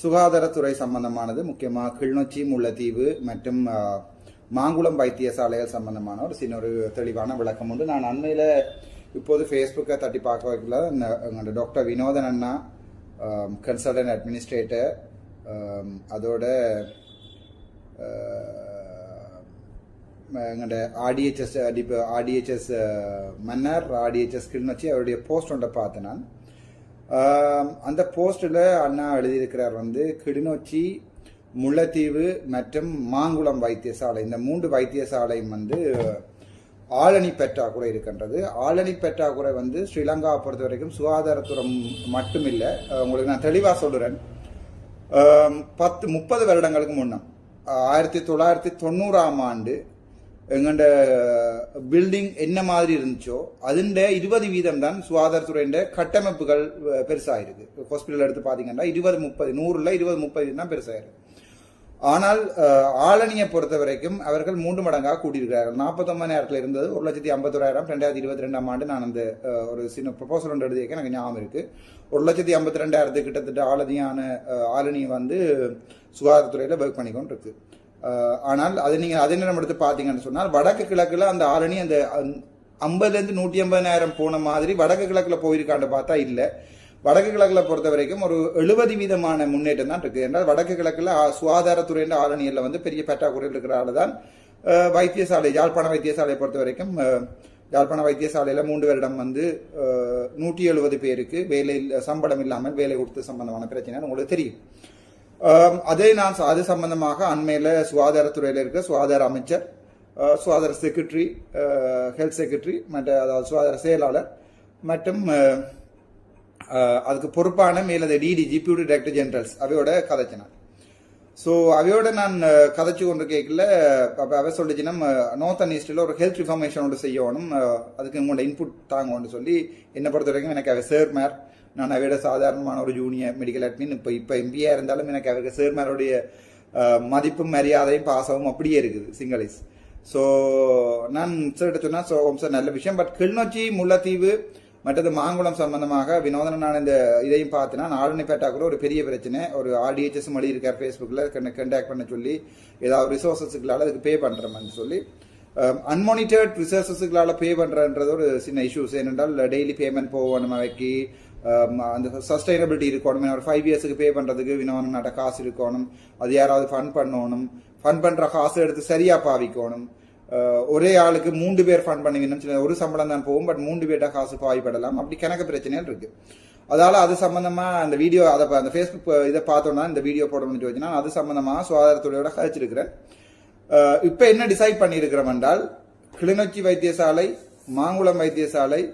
சுகாதாரத்துறை சம்பந்தமானது முக்கியமாக கிளிநொச்சி முல்லைத்தீவு மற்றும் மாங்குளம் வைத்தியசாலைகள் சம்பந்தமான ஒரு சின்ன ஒரு தெளிவான விளக்கம் உண்டு. நான் அண்மையில் இப்போது ஃபேஸ்புக்கை தட்டி பார்க்க வைக்கல. எங்களோட டாக்டர் வினோதன் அண்ணா கன்சல்டன்ட் அட்மினிஸ்ட்ரேட்டர் அதோட எங்களோட ஆர்டிஹெச்எஸ் டிப ஆர்டிஹெச்எஸ் மன்னர் ஆர்டிஹெச்எஸ் கிளிநொச்சி அவருடைய போஸ்ட் ஒன்றை பார்த்தேன் நான். அந்த போஸ்டில் அண்ணா எழுதியிருக்கிறார் வந்து கிளிநொச்சி முல்லைத்தீவு மற்றும் மாங்குளம் வைத்தியசாலை. இந்த மூன்று வைத்தியசாலையும் வந்து ஆளணி பற்றாக்குறை இருக்கின்றது. ஆளணி பற்றாக்குறை வந்து ஸ்ரீலங்காவை பொறுத்த வரைக்கும் சுகாதாரத்துறை மட்டுமில்லை. உங்களுக்கு நான் தெளிவாக சொல்கிறேன் பத்து முப்பது வருடங்களுக்கு முன்னம் ஆயிரத்தி தொள்ளாயிரத்தி தொண்ணூறாம் ஆண்டு எங்கண்ட பில்டிங் என்ன மாதிரி இருந்துச்சோ அதுண்ட இருபது வீதம் தான் சுகாதாரத்துறையின் கட்டமைப்புகள் அஹ், பெருசாயிருக்கு. ஹாஸ்பிட்டல் எடுத்து பார்த்தீங்கன்னா இருபது முப்பது நூறுல இருபது முப்பது தான் பெருசாயிருக்கு. ஆனால் ஆளணியை பொறுத்த வரைக்கும் அவர்கள் மூன்று மடங்காக கூட்டியிருக்கிறார்கள் நாற்பத்தொம்பது நேரத்தில் இருந்தது ஒரு லட்சத்தி ஐம்பத்தோராயிரம் ரெண்டாயிரத்தி இருபத்தி ரெண்டாம் ஆண்டு நான் அந்த ஒரு சின்ன ப்ரொபோசல் ஒன்று எழுதியிருக்கேன் எனக்கு ஞாபகம் இருக்குது ஒரு லட்சத்தி ஐம்பத்தி ரெண்டாயிரத்து கிட்டத்தட்ட ஆளதியான அஹ், ஆளணி வந்து சுகாதாரத்துறையில் ஒர்க் பண்ணிக்கொண்டு இருக்கு ஆனால் அது நீங்கள் அதே நேரம் எடுத்து பார்த்தீங்கன்னு சொன்னால் வடக்கு கிழக்கில் அந்த ஆளணி அந்த ஐம்பதுலேருந்து நூற்றி ஐம்பதாயிரம் போன மாதிரி வடக்கு கிழக்கில் போயிருக்கான்னு பார்த்தா இல்லை. வடக்கு கிழக்கில் பொறுத்த வரைக்கும் ஒரு எழுபது வீதமான முன்னேற்றம் தான் இருக்குது என்றால் வடக்கு கிழக்கில் சுகாதாரத்துறையின் ஆரணியில் வந்து பெரிய பெற்றாக்குறையில் இருக்கிற தான் வைத்தியசாலை யாழ்ப்பாண வைத்தியசாலையை பொறுத்த வரைக்கும் யாழ்ப்பாண வைத்தியசாலையில் மூன்று வருடம் வந்து நூற்றி எழுபது பேருக்கு வேலை சம்பளம் இல்லாமல் வேலை கொடுத்து சம்பந்தமான பிரச்சனை உங்களுக்கு தெரியும். அதே நான் அது சம்பந்தமாக அண்மையில் சுகாதாரத்துறையில் இருக்க சுகாதார அமைச்சர் சுகாதார செக்ரட்டரி ஹெல்த் செக்ரட்டரி மற்ற அதாவது சுகாதார செயலாளர் மற்றும் அதுக்கு பொறுப்பான மேலது டிடிஜி பியூடி டைரக்டர் ஜெனரல்ஸ் அவையோட கதைச்சினார். ஸோ அவையோட நான் கதைச்சு கொண்டு கேட்கல அப்போ அவ சொல்லிச்சுன்னா நார்த் அண்ட் ஈஸ்டில் ஒரு ஹெல்த் ரிஃபார்மேஷன் ஒன்று செய்யணும் அதுக்கு உங்களோட இன்புட் தாங்கன்னு சொல்லி என்னை பொறுத்த வரைக்கும் எனக்கு அவ சேர்மார் நான் விட சாதாரணமான ஒரு ஜூனியர் மெடிக்கல் அட்மின் இப்போ இப்போ எம்பியாக இருந்தாலும் எனக்கு அவருக்கு சேர்மாருடைய மதிப்பும் மரியாதையும் பாசமும் அப்படியே இருக்குது சிங்களீஸ் ஸோ நான் சார்கிட்ட சொன்னால் ஸோ சார் நல்ல விஷயம். பட் கிளிநொச்சி முல்லைத்தீவு மற்றது மாங்குளம் சம்பந்தமாக வினோதன நான் இந்த இதையும் பார்த்தேன்னா ஆளுநர்பேட்டா கூட ஒரு பெரிய பிரச்சனை. ஒரு ஆர்டிஹெச்எஸ் மொழி இருக்கார் ஃபேஸ்புக்கில் கண்டாக்ட் பண்ண சொல்லி ஏதாவது ரிசோர்ஸஸுக்களால் அதுக்கு பே பண்ணுறோம்னு சொல்லி அன்மானிட்டர்ட் ரிசோர்ஸஸுக்களால் பே பண்ணுறன்றது ஒரு சின்ன இஷ்யூஸ் ஏனென்றால் டெய்லி பேமெண்ட் போகணும் அவைக்கு Um, அந்த சஸ்டைனபிலிட்டி இருக்கணும். ஒரு ஃபைவ் இயர்ஸுக்கு பே பண்ணுறதுக்கு வினோதம் நட காசு இருக்கணும். அது யாராவது ஃபண்ட் பண்ணணும். ஃபன் பண்ணுற காசு எடுத்து சரியாக பாவிக்கணும். Uh, ஒரே ஆளுக்கு மூன்று பேர் ஃபண்ட் பண்ணுவீங்கன்னு சில ஒரு சம்பளம் தான் போகும். பட் மூன்று பேர்ட்ட காசு பாவிப்படலாம். அப்படி கணக்கு பிரச்சனைகள் இருக்குது அதால அது சம்பந்தமா அந்த வீடியோ அதை அந்த ஃபேஸ்புக் இதை பார்த்தோம்னா இந்த வீடியோ போடணும்னு வச்சுன்னா அது சம்மந்தமாக சுகாதாரத்துறையோட கழிச்சிருக்கிறேன். Uh, இப்போ என்ன டிசைட் பண்ணியிருக்கிறோம் என்றால் கிளிநொச்சி வைத்தியசாலை மாங்குளம் வைத்தியசாலை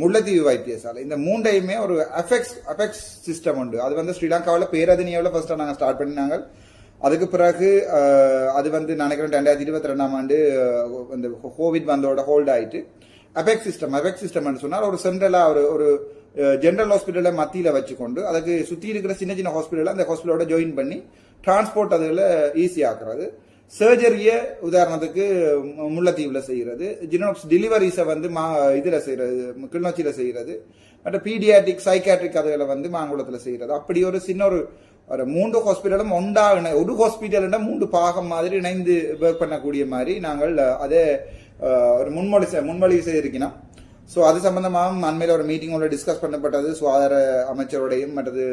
முல்லைத்தீவு வைத்தியசாலை. இந்த மூண்டையுமே ஒரு அஃபெக்ஸ் அஃபெக்ஸ் சிஸ்டம் உண்டு. அது வந்து ஸ்ரீலங்காவில் பேரதினியாவில் ஃபர்ஸ்ட் நாங்கள் ஸ்டார்ட் பண்ணினாங்க. அதுக்கு பிறகு அது வந்து நினைக்கிறேன் ரெண்டாயிரத்தி இருபத்தி ரெண்டாம் ஆண்டு இந்த கோவிட் வந்தோட ஹோல்ட் ஆயிட்டு அபெக்ஸ் சிஸ்டம் அபெக்ஸ் சிஸ்டம்னு சொன்னால் ஒரு சென்ட்ரலா ஒரு ஒரு ஜென்ரல் ஹாஸ்பிட்டலை மத்தியில் வச்சுக்கொண்டு அதுக்கு சுற்றி இருக்கிற சின்ன சின்ன ஹாஸ்பிட்டலில் அந்த ஹாஸ்பிட்டலோட ஜாயின் பண்ணி டிரான்ஸ்போர்ட் அதில் ஈஸி ஆக்குறது. சர்ஜரியை உதாரணத்துக்கு முல்லைத்தீவில் செய்கிறது ஜினோக்ஸ் ஜினோப்ஸ் டெலிவரிஸை வந்து மா இதில் செய்கிறது கிளிநொச்சியில் செய்கிறது மற்ற பீடியாட்ரிக் சைக்காட்ரிக் அதுகளை வந்து மாங்குளத்தில் செய்கிறது அப்படி ஒரு சின்ன ஒரு ஒரு மூன்று ஹாஸ்பிட்டலும் ஒன்றா இணை- ஒரு ஹாஸ்பிட்டல்னா மூன்று பாகம் மாதிரி இணைந்து ஒர்க் பண்ணக்கூடிய மாதிரி நாங்கள் அதே அதை ஒரு முன்மொழி செ- முன்மொழிவு செய்திருக்கணும் ஸோ அது சம்பந்தமாக அண்மையில் ஒரு மீட்டிங் ஒன்று டிஸ்கஸ் பண்ணப்பட்டது சுகாதார அமைச்சரோடையும் மற்றது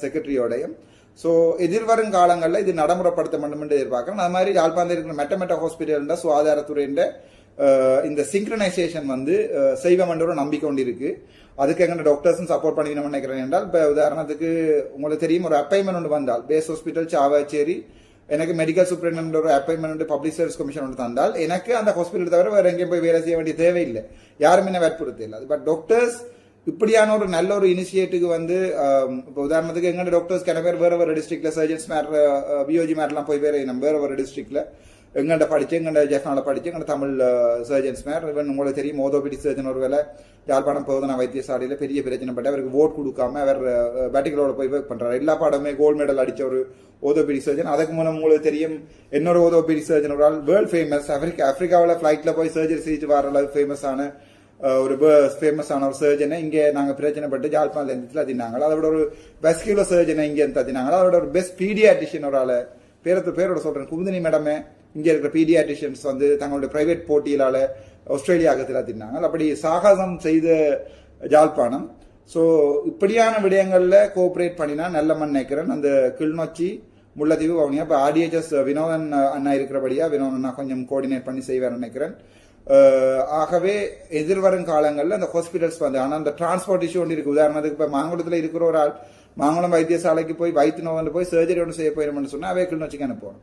செக்ரட்டரியோடையும் ஸோ எதிர்வரும் காலங்களில் இது நடைமுறைப்படுத்த வேண்டும் என்று எதிர்பார்க்கிறோம். அது மாதிரி யாழ்ப்பாணத்தில் இருக்கிற மெட்ட மெட்ட ஹாஸ்பிட்டல் சுகாதாரத்துறையின் இந்த சிங்க்ரனைசேஷன் வந்து அஹ், செய்வோம் என்ற ஒரு நம்பிக்கை கொண்டு இருக்கு. அதுக்கு எங்க டாக்டர்ஸும் சப்போர்ட் பண்ணிக்கணும்னு நினைக்கிறேன். என்றால் இப்போ உதாரணத்துக்கு உங்களுக்கு தெரியும் ஒரு அப்பாயின்மெண்ட் ஒன்று வந்தால் பேஸ் ஹாஸ்பிட்டல் சாவாச்சேரி எனக்கு மெடிக்கல் சூப்பரிண்ட் ஒரு அப்பாயின்மெண்ட் பப்ளிக் சர்வீஸ் கமிஷன் ஒன்று தந்தால் எனக்கு அந்த ஹாஸ்பிட்டல் தவிர வேற எங்கேயும் போய் வேலை செய்ய வேண்டிய தேவையில்லை. யாருமே என்ன வற்புறுத்தி இல்லை பட் டாக்டர்ஸ் இப்படியான ஒரு நல்ல ஒரு இனிஷியேட்டிவ் வந்து இப்போ உதாரணத்துக்கு எங்க டாக்டர்ஸ் கிண பேர் வேற வேற டிஸ்ட்ரிக்ட்ல சர்ஜன்ஸ் மேர் பிஓஜி மேர்லாம் போய் வேற நம்ம வேற வேற டிஸ்ட்ரிக்ட்ல எங்கள்கிட்ட படிச்சு எங்கள்ட ஜெஃப்னால படிச்சு எங்கள்ட தமிழ் சர்ஜன்ஸ் மேர் இவன் உங்களுக்கு தெரியும் ஓதோபிடி சர்ஜன் ஒரு வேலை யாழ்ப்பாணம் போதனா வைத்தியசாலையில் பெரிய பிரச்சனை பட்டு அவருக்கு ஓட் கொடுக்காம அவர் பேட்டிகளோட போய் ஒர்க் பண்ணுறாரு எல்லா பாடமே கோல்டு மெடல் அடித்த ஒரு ஓதோபிடி சர்ஜன் அதுக்கு முன்னே உங்களுக்கு தெரியும் இன்னொரு ஓதோபிடி சர்ஜன் ஒரு ஆள் வேர்ல்ட் ஃபேமஸ் ஆப்பிரிக்கா ஆஃப்ரிக்காவில் ஃப்ளைட்டில் போய் சர்ஜரி செய்து வர அளவுக்கு ஃபேமஸான ஒரு ஃபேமஸான ஒரு சர்ஜனை இங்கே நாங்கள் பிரச்சனைப்பட்டு ஜாழ்ப்பாணத்தில் இருந்துச்சு தின்னாங்களா அதோட ஒரு வெஸ்கியூலர் சர்ஜனை இங்கே இருந்து அதோட ஒரு பெஸ்ட் பீடியாட்டிஷியன் ஒரு ஆள். பேரத்து பேரோட சொல்கிறேன் குமுதினி மேடமே இங்கே இருக்கிற பீடியாட்டிஷியன்ஸ் வந்து தங்களுடைய பிரைவேட் போட்டியிலால ஆஸ்திரேலியாவுக்கு தின்னாங்க அப்படி சாகசம் செய்த ஜாழ்ப்பாணம். ஸோ இப்படியான விடயங்களில் கோஆப்ரேட் பண்ணினா நல்ல மண் நினைக்கிறேன் அந்த கிளிநொச்சி முல்லைத்தீவு வவுனியா இப்போ ஆர்டிஹெச்எஸ் வினோதன் அண்ணா இருக்கிறபடியா வினோதன் அண்ணா கொஞ்சம் கோஆர்டினேட் பண்ணி செய்வார் நினைக்கிறேன். ஆகவே எதிர்வரும் காலங்களில் அந்த ஹாஸ்பிட்டல்ஸ் வந்து ஆனால் அந்த டிரான்ஸ்போர்ட் இஷ்யூ ஒன்று இருக்குது உதாரணத்துக்கு இப்போ மாங்குளத்தில் இருக்கிற ஒரு ஆள் மாங்குளம் வைத்தியசாலைக்கு போய் வயிற்று நோவில் போய் சர்ஜரி ஒன்று செய்ய போயிடும்னு சொன்னால் அவே கிளிநொச்சிக்கு அனுப்புவோம்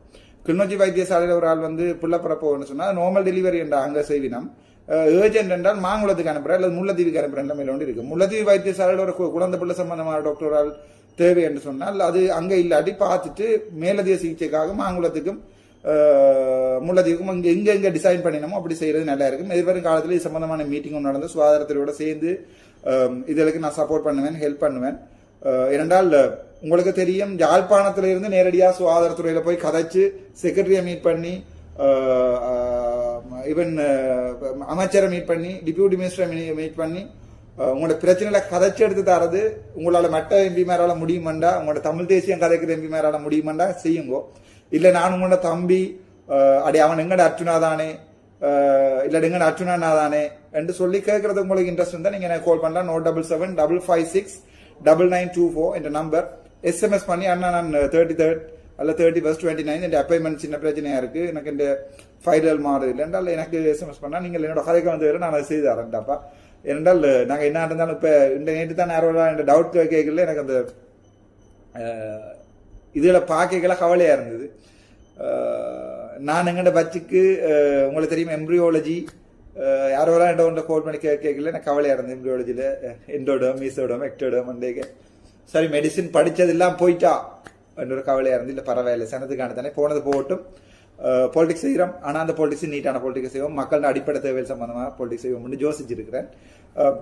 கிளிநொச்சி வைத்தியசாலையில் ஒரு ஆள் வந்து பிள்ளைப்பிறப்போன்னு சொன்னால் நார்மல் டெலிவரி என்ற அங்கே செய்வினம். ஏஜென்ட் என்றால் மாங்குளத்துக்கு அனுப்புறேன் அல்லது முல்லைத்தீவுக்கு அனுப்புறேன் நிலைமையில ஒன்று இருக்குது முல்லைத்தீவு வைத்தியசாலையில் ஒரு குழந்தை பிள்ளை சம்பந்தமான டாக்டர் ஆள் தேவை என்று சொன்னால் அது அங்கே இல்லாட்டி பார்த்துட்டு மேலதிக சிகிச்சைக்காக மாங்குளத்துக்கும் முள்ளதிக்கும் அங்கே இங்கே எங்கே டிசைன் பண்ணினோமோ அப்படி செய்கிறது நல்லா இருக்கும். எதிர்வரும் காலத்தில் இது சம்மந்தமான மீட்டிங்கும் நடந்து சுகாதாரத்துறையோடு சேர்ந்து இதுகளுக்கு நான் சப்போர்ட் பண்ணுவேன் ஹெல்ப் பண்ணுவேன். இரண்டால் ஏனென்றால் உங்களுக்கு தெரியும் யாழ்ப்பாணத்துல இருந்து நேரடியாக சுகாதாரத்துறையில் போய் கதைச்சு செக்ரட்டரியை மீட் பண்ணி ஈவன் அமைச்சரை மீட் பண்ணி டிப்யூட்டி மினிஸ்டரை மீட் பண்ணி உங்களோட பிரச்சனைகளை கதைச்சு எடுத்து தரது உங்களால் மற்ற எம்பி மேரால முடியுமாண்டா உங்களோட தமிழ் தேசியம் கதைக்கிற எம்பி மேரால முடியுமாண்டா செய்யுங்கோ. இல்லை நான் உங்களோட தம்பி அடி அவன் எங்கட அர்ஜுனா தானே இல்லை எங்கட அர்ஜுனா தானே என்று சொல்லி கேட்கறது உங்களுக்கு இன்ட்ரெஸ்ட் இருந்தால் நீங்கள் எனக்கு கால் பண்ணலாம் no double seven double five six double nine two four என்ற நம்பர் எஸ்எம்எஸ் பண்ணி அண்ணா நான் தேர்ட்டி தேர்ட் அல்ல தேர்ட்டி ஃபர்ஸ்ட் டுவெண்ட்டி நைன் என் அப்பாயின்மெண்ட் சின்ன பிரச்சனையாக இருக்குது எனக்கு இந்த ஃபைனல் மாறுது இல்லை என்றால் எனக்கு எஸ்எம்எஸ் பண்ணால் நீங்கள் என்னோட கதைக்கு வந்து நான் அதை செய்து தரேன்டாப்பா ஏனென்றால் நாங்கள் என்ன இருந்தாலும் இப்போ இந்த நேற்று தான் நேரம் இந்த டவுட் கேட்கல எனக்கு அந்த இதில் பார்க்கல கவலையாக இருந்தது நான் எங்கட பச்சுக்கு உங்களுக்கு தெரியும் எம்ப்ரியோலஜி யாரோ என்ட ஒன்றை கோல் பண்ணி கே கேட்கல எனக்கு கவலையாக இருந்தது எம்ப்ரியோலஜியில் எண்டோடம் மீசோடம் எக்டோடம் அண்டேக சரி மெடிசின் படித்ததெல்லாம் போயிட்டா என்ற ஒரு இருந்து இல்லை பரவாயில்ல சனத்துக்கான தானே போனது போகட்டும். பொலிட்டிக்ஸ் செய்கிறோம் ஆனால் அந்த பொலிட்டிக்ஸ் நீட்டான பொலிட்டிக்ஸ் செய்வோம். மக்களோட அடிப்படை தேவை சம்பந்தமாக பொலிட்டிக்ஸ் செய்வோம்னு யோசிச்சிருக்கிறேன்.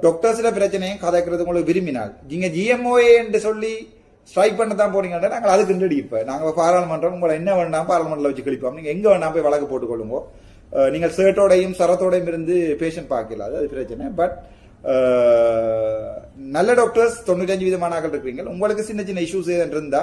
டாக்டர்ஸில் பிரச்சனையும் கதைக்கிறது உங்களுக்கு விரும்பினால். நீங்கள் ஜிஎம்ஓஏ என்று சொல்லி ஸ்ட்ரைக் பண்ண தான் போறீங்கன்னா நாங்கள் அதுக்கு ரெண்டு இப்போ. நாங்கள் பாராளுமன்றம் உங்களை என்ன வேணாம் பாராளுமன்றம் வச்சு கழிப்போம். நீங்கள் எங்கே வேணாம் போய் வழக்கு போட்டுக்கொள்ளுங்க. நீங்கள் ஷர்ட்டோடையும் சரத்தோடையும் இருந்து பேஷண்ட் பார்க்கல அது பிரச்சனை. பட் நல்ல டாக்டர்ஸ் தொண்ணூத்தஞ்சு விதமானாக்கள் இருக்கிறீங்க உங்களுக்கு சின்ன சின்ன இஷ்யூஸ் ஏதாவது இருந்தா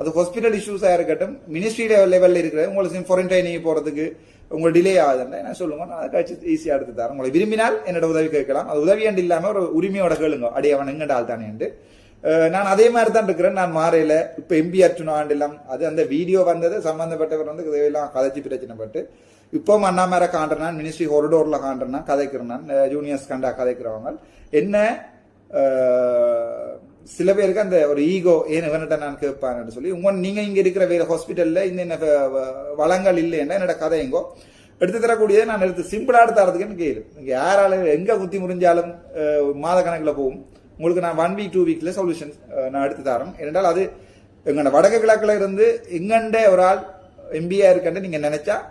அது ஹாஸ்பிட்டல் இஷ்யூஸாக இருக்கட்டும் மினிஸ்ட்ரி லெவலில் இருக்கிற உங்களுக்கு ஃபாரின் போகிறதுக்கு போறதுக்கு உங்களுக்கு டிலே ஆகுதுன்னா என்ன சொல்லுங்க நான் அதுக்காச்சு ஈஸியாக எடுத்து தரேன். உங்களை விரும்பினால் என்னோட உதவி கேட்கலாம். அது உதவி அண்டு இல்லாமல் ஒரு உரிமையோட கேளுங்க. அடி அவன் எங்கண்டால் தானே நான் அதே மாதிரி தான் இருக்கிறேன். நான் மாறையில இப்ப எம்பி அர்ச்சுனா ஆண்டெல்லாம் அது அந்த வீடியோ வந்தது சம்பந்தப்பட்டவர் வந்து இதெல்லாம் கதைச்சு பிரச்சனைப்பட்டு இப்போ அண்ணா மேல காண்றேன் மினிஸ்ட்ரி ஹொரிடோர்ல காண்றேன் கதைக்கிறேன் ஜூனியர்ஸ் கண்டா கதைக்கிறவங்க. என்ன சில பேருக்கு அந்த ஒரு ஈகோ ஏன் இவன்கிட்ட நான் கேட்பான்னு சொல்லி உங்க நீங்க இங்க இருக்கிற வேற ஹாஸ்பிட்டல்ல இந்த என்ன வ- வளங்கள் இல்லைன்னா என்னோட கதை எங்கோ எடுத்து தரக்கூடியதை நான் எடுத்து சிம்பிளா எடுத்து தரதுக்குன்னு கேளு. இங்க யாராலும் எங்க குத்தி முறிஞ்சாலும் மாத கணக்குல போகும். உங்களுக்கு நான் ஒன் வீக் டூ வீக்ல சொல்யூஷன் நான் எடுத்து தரேன். ஏனென்றால் அது எங்கட வடக்கு கிழக்குல இருந்து எங்கண்ட ஒரு ஆள் எம்பியா இருக்கன்னு நீங்க நினைச்சா